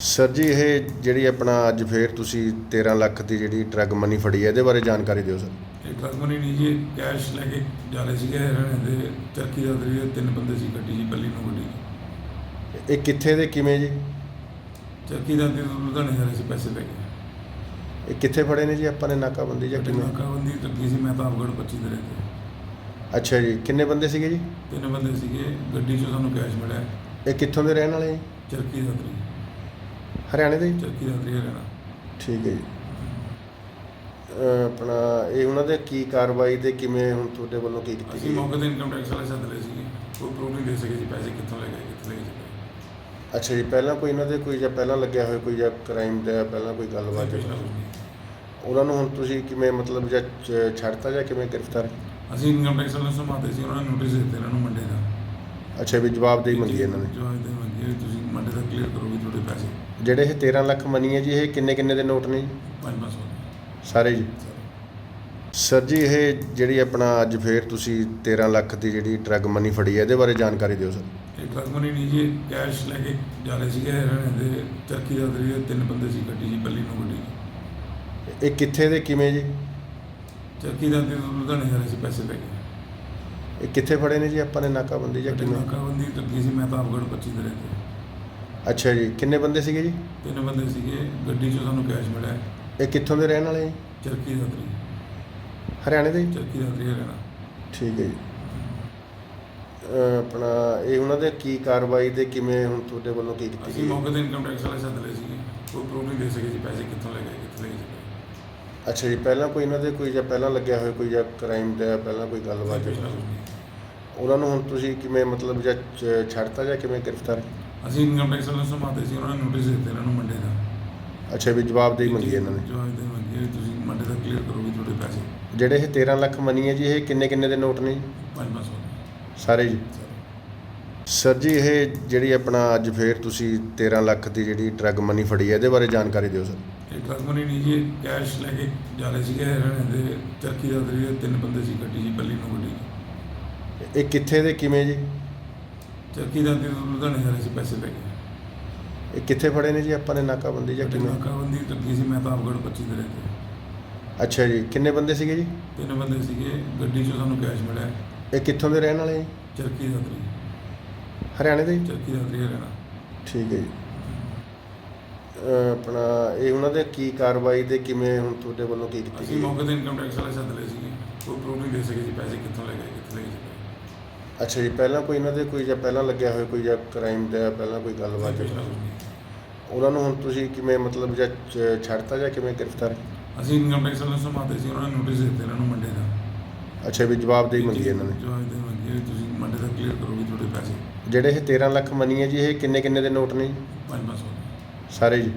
Sir ਜੀ ਇਹ ਜਿਹੜੀ ਆਪਣਾ ਅੱਜ ਫੇਰ ਤੁਸੀਂ 13 ਲੱਖ ਦੀ ਜਿਹੜੀ ਡਰੱਗ ਮਨੀ ਫੜੀ ਹੈ ਇਹਦੇ ਬਾਰੇ ਜਾਣਕਾਰੀ ਦਿਓ ਸਰ ਇਹ ਟਰੱਕ ਮਨੀ ਨਹੀਂ ਜੀ ਕੈਸ਼ ਲੈ ਕੇ ਜਾ ਰਹੇ ਸੀਗੇ ਹਰਿਆਣੇ ਦੇ ਚੱਕੀ ਦਾ ਦਰੀਏ ਤਿੰਨ ਬੰਦੇ ਸੀ ਗੱਡੀ ਜੀ ਬੱਲੀ ਨੂੰ ਗੱਡੀ ਇਹ ਕਿੱਥੇ ਦੇ ਕਿਵੇਂ ਜੀ? ਚੱਕੀ ਦਾ ਤੇ ਲੁਧਿਆਣੇ ਜਾ ਰਹੇ ਸੀ ਪੈਸੇ ਲੈ ਕੇ। ਇਹ ਕਿੱਥੇ ਫੜੇ ਨੇ ਜੀ ਆਪਾਂ ਨੇ ਨਾਕਾਬੰਦੀ ਜਾਂ ਗੱਡੀ ਕਿਵੇਂ? ਨਾਕਾਬੰਦੀ ਲੱਗੀ ਸੀ ਮਹਿਤਾਬਗੜ੍ਹ 25 ਦੇ ਤੇ ਅੱਛਾ ਜੀ ਕਿੰਨੇ ਬੰਦੇ ਸੀਗੇ ਜੀ? ਤਿੰਨ ਬੰਦੇ ਸੀਗੇ ਗੱਡੀ 'ਚੋਂ ਸਾਨੂੰ ਕੈਸ਼ ਮਿਲਿਆ। ਇਹ ਕਿੱਥੋਂ ਦੇ ਰਹਿਣ ਵਾਲੇ ਜੀ? ਚੱਕੀ ਦਾ ਦਰੀ ਹਰਿਆਣੇ ਦੇ ਜੀ? ਚੱਕੀ ਦਾ ਦਰੀ ਹਰਿਆਣਾ ਠੀਕ ਹੈ ਜੀ। ਅਹ ਆਪਣਾ ਇਹ ਉਹਨਾਂ ਦੇ ਕੀ ਕਾਰਵਾਈ ਤੇ ਕਿਵੇਂ ਹੁਣ ਤੁਹਾਡੇ ਵੱਲੋਂ ਕੀ ਕੀਤੀ ਅਸੀਂ ਗਈ? ਮੌਕੇ ਤੇ ਇਨਕਮ ਟੈਕਸ ਵਾਲੇ ਸੱਦ ਲਏ ਸੀਗੇ। ਕੋਈ ਪ੍ਰੂਫ ਨਹੀਂ ਦੇ ਸਕੇ ਜੀ ਪੈਸੇ ਕਿੱਥੋਂ ਲੈ ਗਏ ਕਿੱਥੇ ਲੈ ਜੀ ਅੱਛਾ ਜੀ ਪਹਿਲਾਂ ਕੋਈ ਇਹਨਾਂ ਦੇ ਕੋਈ ਜਾਂ ਪਹਿਲਾਂ ਲੱਗਿਆ ਹੋਇਆ ਕੋਈ ਜਾਂ ਕ੍ਰਾਈਮ ਦਾ ਪਹਿਲਾਂ ਕੋਈ ਗੱਲਬਾਤ? ਨਹੀਂ। ਉਹਨਾਂ ਨੂੰ ਹੁਣ ਤੁਸੀਂ ਕਿਵੇਂ ਮਤਲਬ ਜਾਂ ਛੱਡਤਾ ਜਾਂ ਕਿਵੇਂ ਗ੍ਰਿਫਤਾਰ? ਅਸੀਂ ਇਨਕਮ ਟੈਕਸ ਵਾਲੇ ਨੂੰ ਸੰਭਾਲਦੇ ਸੀ ਉਹਨਾਂ ਨੇ ਨੋਟਿਸ ਦਿੱਤੇ ਇਹਨਾਂ ਨੂੰ ਮੰਡੇ ਦਾ। ਅੱਛਾ ਵੀ ਜਵਾਬਦੇਹੀ ਮੰਗੀ ਇਹਨਾਂ ਨੇ। ਜਵਾਬ ਦੇ ਵੀ ਤੁਸੀਂ ਮੰਡੇ ਦਾ ਕਲੀਅਰ ਕਰੋ ਵੀ ਤੁਹਾਡੇ ਪੈਸੇ। ਜਿਹੜੇ ਇਹ 13 ਲੱਖ ਮਨੀ ਹੈ ਜੀ ਇਹ ਕਿੰਨੇ ਕਿੰਨੇ ਦੇ ਨੋਟ ਨੇ ਜੀ? ਪੰਜ ਪੰਜ ਸੌ ਸਾਰੇ ਜੀ? ਸਰ। ਜੀ ਇਹ ਜਿਹੜੀ ਆਪਣਾ ਅੱਜ ਫੇਰ ਤੁਸੀਂ 13 ਲੱਖ ਦੀ ਜਿਹੜੀ ਡਰੱਗ ਮਨੀ ਫੜੀ ਹੈ ਇਹਦੇ ਬਾਰੇ ਜਾਣਕਾਰੀ ਦਿਓ ਸਰ। ਇਹ ਟਰੱਕ ਮਨੀ ਨਹੀਂ ਜੀ ਕੈਸ਼ ਲੈ ਕੇ ਜਾ ਰਹੇ ਸੀਗੇ ਹਰਿਆਣੇ ਦੇ ਚੱਕੀ ਦਾ ਦਰੀਏ ਤਿੰਨ ਬੰਦੇ ਸੀ ਗੱਡੀ ਜੀ ਬੱਲੀ ਨੂੰ ਗੱਡੀ ਇਹ ਕਿੱਥੇ ਦੇ ਕਿਵੇਂ ਜੀ? ਚੱਕੀ ਦਾ ਤੇ ਲੁਧਿਆਣੇ ਜਾ ਰਹੇ ਸੀ ਪੈਸੇ ਲੈ ਕੇ। ਇਹ ਕਿੱਥੇ ਫੜੇ ਨੇ ਜੀ ਆਪਾਂ ਨੇ ਨਾਕਾਬੰਦੀ ਜਾਂ ਕਿਵੇਂ? ਨਾਕਾਬੰਦੀ ਲੱਗੀ ਸੀ ਮਹਿਤਾਬਗੜ੍ਹ 25 ਦੇ ਤੇ ਅੱਛਾ ਜੀ ਕਿੰਨੇ ਬੰਦੇ ਸੀਗੇ ਜੀ? ਤਿੰਨ ਬੰਦੇ ਸੀਗੇ ਗੱਡੀ 'ਚੋਂ ਸਾਨੂੰ ਕੈਸ਼ ਮਿਲਿਆ। ਇਹ ਕਿੱਥੋਂ ਦੇ ਰਹਿਣ ਵਾਲੇ ਜੀ? ਚੱਕੀ ਦਾ ਦਰੀ ਹਰਿਆਣੇ ਦੇ ਜੀ? ਚੱਕੀ ਦਾ ਦਰੀ ਹਰਿਆਣਾ। ਠੀਕ ਹੈ ਜੀ। ਅਹ ਆਪਣਾ ਇਹ ਉਹਨਾਂ ਦੇ ਕੀ ਕਾਰਵਾਈ ਤੇ ਕਿਵੇਂ ਹੁਣ ਤੁਹਾਡੇ ਵੱਲੋਂ ਕੀ ਕੀਤੀ ਅਸੀਂ ਗਈ? ਮੌਕੇ ਤੇ ਇਨਕਮ ਟੈਕਸ ਵਾਲੇ ਸੱਦ ਲਏ ਸੀਗੇ। ਕੋਈ ਪ੍ਰੂਫ ਨਹੀਂ ਦੇ ਸਕੇ ਜੀ ਪੈਸੇ ਕਿੱਥੋਂ ਲੈ ਗਏ ਕਿੱਥੇ ਲੈ ਗਏ। ਅੱਛਾ ਜੀ ਪਹਿਲਾਂ ਕੋਈ ਇਹਨਾਂ ਦੇ ਕੋਈ ਜਾਂ ਪਹਿਲਾਂ ਲੱਗਿਆ ਹੋਇਆ ਕੋਈ ਜਾਂ ਕ੍ਰਾਈਮ ਦਾ ਪਹਿਲਾਂ ਕੋਈ ਗੱਲਬਾਤ ਨਹੀਂ। ਉਹਨਾਂ ਨੂੰ ਹੁਣ ਤੁਸੀਂ ਕਿਵੇਂ ਮਤਲਬ ਜਾਂ ਛੱਡਤਾ ਜਾਂ ਕਿਵੇਂ ਗ੍ਰਿਫਤਾਰ? ਅਸੀਂ ਇਨਕਮ ਟੈਕਸ ਨੂੰ ਸੰਭਾਲਦੇ ਸੀ ਉਹਨਾਂ ਨੇ ਨੋਟਿਸ ਦਿੱਤੇ ਇਹਨਾਂ ਨੂੰ ਮੰਡੇ ਦਾ। ਅੱਛਾ ਵੀ ਜਵਾਬਦੇਹੀ ਮੰਗੀ ਇਹਨਾਂ ਨੇ? ਜਵਾਬ ਦੇ ਮੰਗੀ ਵੀ ਤੁਸੀਂ ਮੰਡੇ ਦਾ ਕਲੀਅਰ ਕਰੋ ਵੀ ਤੁਹਾਡੇ ਪੈਸੇ ਜਿਹੜੇ ਇਹ 13 ਲੱਖ ਮਨੀ ਹੈ ਜੀ ਇਹ ਕਿੰਨੇ ਕਿੰਨੇ ਦੇ ਨੋਟ ਨੇ ਜੀ? ਪੰਜ ਪੰਜ ਸੌ ਸਾਰੇ ਜੀ? ਸਰ ਜੀ ਇਹ ਜਿਹੜੀ ਆਪਣਾ ਅੱਜ ਫੇਰ ਤੁਸੀਂ 13 ਲੱਖ ਦੀ ਜਿਹੜੀ ਡਰੱਗ ਮਨੀ ਫੜੀ ਹੈ ਇਹਦੇ ਬਾਰੇ ਜਾਣਕਾਰੀ ਦਿਓ ਸਰ ਇਹ ਟਰੱਕ ਮਨੀ ਨਹੀਂ ਜੀ ਕੈਸ਼ ਲੈ ਕੇ ਜਾ ਰਹੇ ਸੀਗੇ ਹਰਿਆਣੇ ਦੇ ਚੱਕੀ ਦਾ ਦਰੀਏ ਤਿੰਨ ਬੰਦੇ ਸੀ ਗੱਡੀ ਜੀ ਬੱਲੀ ਨੂੰ ਗੱਡੀ। ਇਹ ਕਿੱਥੇ ਦੇ ਕਿਵੇਂ ਜੀ? ਚੱਕੀ ਦਾ ਤੇ ਲੁਧਿਆਣੇ ਜਾ ਰਹੇ ਸੀ ਪੈਸੇ ਲੈ ਕੇ। ਇਹ ਕਿੱਥੇ ਫੜੇ ਨੇ ਜੀ ਆਪਾਂ ਨੇ ਨਾਕਾਬੰਦੀ ਜਾਂ ਗੱਡੀ ਕਿਵੇਂ? ਨਾਕਾਬੰਦੀ ਲੱਗੀ ਸੀ ਮਹਿਤਾਬਗੜ੍ਹ 25 ਦੇ ਤੇ ਅੱਛਾ ਜੀ ਕਿੰਨੇ ਬੰਦੇ ਸੀਗੇ ਜੀ? ਤਿੰਨ ਬੰਦੇ ਸੀਗੇ ਗੱਡੀ 'ਚੋਂ ਸਾਨੂੰ ਕੈਸ਼ ਮਿਲਿਆ। ਇਹ ਕਿੱਥੋਂ ਦੇ ਰਹਿਣ ਵਾਲੇ ਜੀ? ਚੱਕੀ ਦਾ ਦਰੀ ਹਰਿਆਣੇ ਦੇ ਜੀ? ਚੱਕੀ ਦਾ ਦਰੀ ਹਰਿਆਣਾ ਠੀਕ ਹੈ ਜੀ। ਅਹ ਆਪਣਾ ਇਹ ਉਹਨਾਂ ਦੇ ਕੀ ਕਾਰਵਾਈ ਤੇ ਕਿਵੇਂ ਹੁਣ ਤੁਹਾਡੇ ਵੱਲੋਂ ਕੀ ਕੀਤੀ ਅਸੀਂ ਗਈ? ਮੌਕੇ ਤੇ ਇਨਕਮ ਟੈਕਸ ਵਾਲੇ ਸੱਦ ਲਏ ਸੀਗੇ। ਕੋਈ ਪ੍ਰੂਫ ਨਹੀਂ ਦੇ ਸਕੇ ਜੀ ਪੈਸੇ ਕਿੱਥੋਂ ਲੈ ਗਏ ਕਿੱਥੇ ਲੈ ਗਏ ਜੀ ਅੱਛਾ ਜੀ ਪਹਿਲਾਂ ਕੋਈ ਇਹਨਾਂ ਦੇ ਕੋਈ ਜਾਂ ਪਹਿਲਾਂ ਲੱਗਿਆ ਹੋਇਆ ਕੋਈ ਜਾਂ ਕ੍ਰਾਈਮ ਦਾ ਪਹਿਲਾਂ ਕੋਈ ਗੱਲਬਾਤ ਪਿਛਲਾ ਕੁਛ ਨਹੀਂ। ਉਹਨਾਂ ਨੂੰ ਹੁਣ ਤੁਸੀਂ ਕਿਵੇਂ ਮਤਲਬ ਜਾਂ ਛੱਡਤਾ ਜਾਂ ਕਿਵੇਂ ਗ੍ਰਿਫਤਾਰ? ਅਸੀਂ ਇਨਕਮ ਟੈਕਸ ਵਾਲੇ ਨੂੰ ਸੰਭਾਲਦੇ ਸੀ ਉਹਨਾਂ ਨੇ ਨੋਟਿਸ ਦਿੱਤੇ ਇਹਨਾਂ ਨੂੰ ਮੰਡੇ ਦਾ। ਅੱਛਾ ਵੀ ਜਵਾਬਦੇਹੀ ਮੰਗੀ ਇਹਨਾਂ ਨੇ। ਜਵਾਬ ਦੇ ਮੰਗੀ ਤੁਸੀਂ ਮੰਡੇ ਦਾ ਕਲੀਅਰ ਕਰੋ ਵੀ ਤੁਹਾਡੇ ਜਿਹੜੇ ਇਹ 13 ਲੱਖ ਮਨੀ ਹੈ ਜੀ ਇਹ ਕਿੰਨੇ ਕਿੰਨੇ ਦੇ ਨੋਟ ਨੇ ਜੀ? ਪੰਜ ਪੰਜ ਸੌ ਸਾਰੇ ਜੀ?